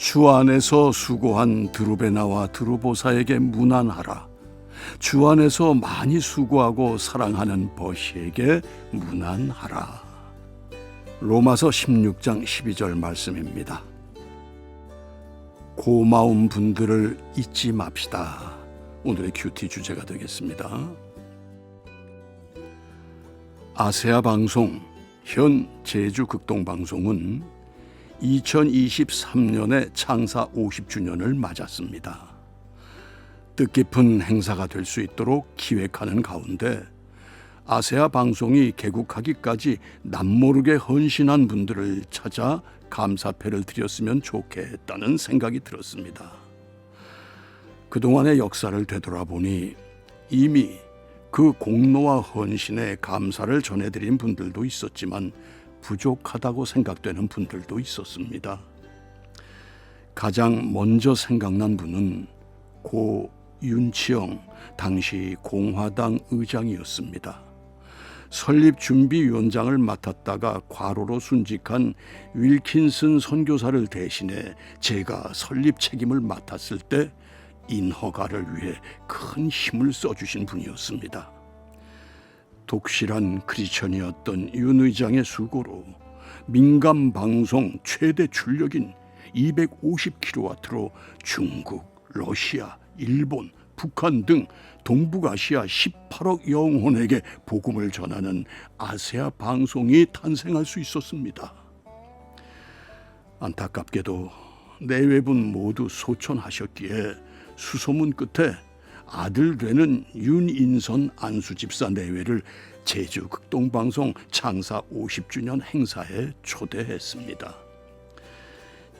주 안에서 수고한 드루베나와 드루보사에게 문안하라. 주 안에서 많이 수고하고 사랑하는 버시에게 문안하라. 로마서 16장 12절 말씀입니다. 고마운 분들을 잊지 맙시다. 오늘의 큐티 주제가 되겠습니다. 아세아 방송 현 제주 극동 방송은 2023년에 창사 50주년을 맞았습니다. 뜻깊은 행사가 될 수 있도록 기획하는 가운데 아세아 방송이 개국하기까지 남모르게 헌신한 분들을 찾아 감사패를 드렸으면 좋겠다는 생각이 들었습니다. 그동안의 역사를 되돌아보니 이미 그 공로와 헌신에 감사를 전해드린 분들도 있었지만 부족하다고 생각되는 분들도 있었습니다. 가장 먼저 생각난 분은 고 윤치영 당시 공화당 의장이었습니다. 설립준비위원장을 맡았다가 과로로 순직한 윌킨슨 선교사를 대신해 제가 설립 책임을 맡았을 때 인허가를 위해 큰 힘을 써주신 분이었습니다. 독실한 크리스천이었던 윤 의장의 수고로 민간 방송 최대 출력인 250kW로 중국, 러시아, 일본, 북한 등 동북아시아 18억 영혼에게 복음을 전하는 아세아 방송이 탄생할 수 있었습니다. 안타깝게도 내외분 모두 소천하셨기에 수소문 끝에 아들 되는 윤인선 안수 집사 내외를 제주 극동방송 창사 50주년 행사에 초대했습니다.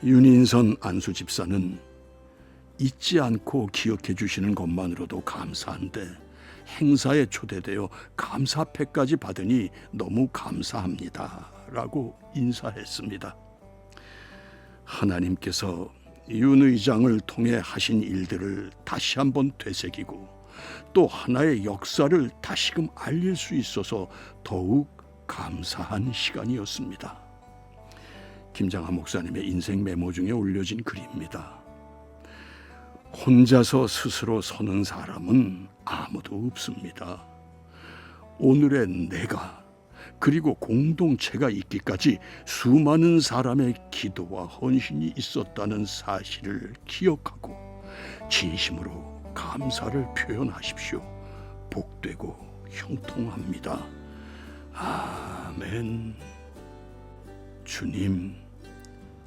윤인선 안수 집사는 잊지 않고 기억해 주시는 것만으로도 감사한데 행사에 초대되어 감사패까지 받으니 너무 감사합니다. 라고 인사했습니다. 하나님께서 윤 의장을 통해 하신 일들을 다시 한번 되새기고 또 하나의 역사를 다시금 알릴 수 있어서 더욱 감사한 시간이었습니다. 김장하 목사님의 인생 메모 중에 올려진 글입니다. 혼자서 스스로 서는 사람은 아무도 없습니다. 오늘의 내가 그리고 공동체가 있기까지 수많은 사람의 기도와 헌신이 있었다는 사실을 기억하고 진심으로 감사를 표현하십시오. 복되고 형통합니다. 아멘. 주님,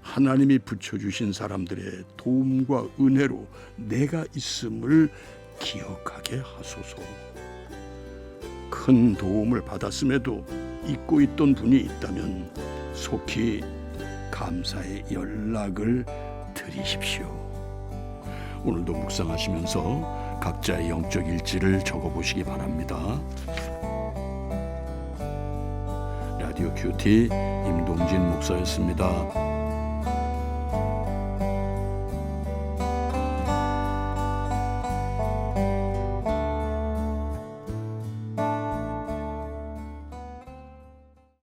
하나님이 붙여주신 사람들의 도움과 은혜로 내가 있음을 기억하게 하소서. 큰 도움을 받았음에도 잊고 있던 분이 있다면 속히 감사의 연락을 드리십시오. 오늘도 묵상하시면서 각자의 영적 일지를 적어보시기 바랍니다. 라디오 큐티 임동진 목사였습니다.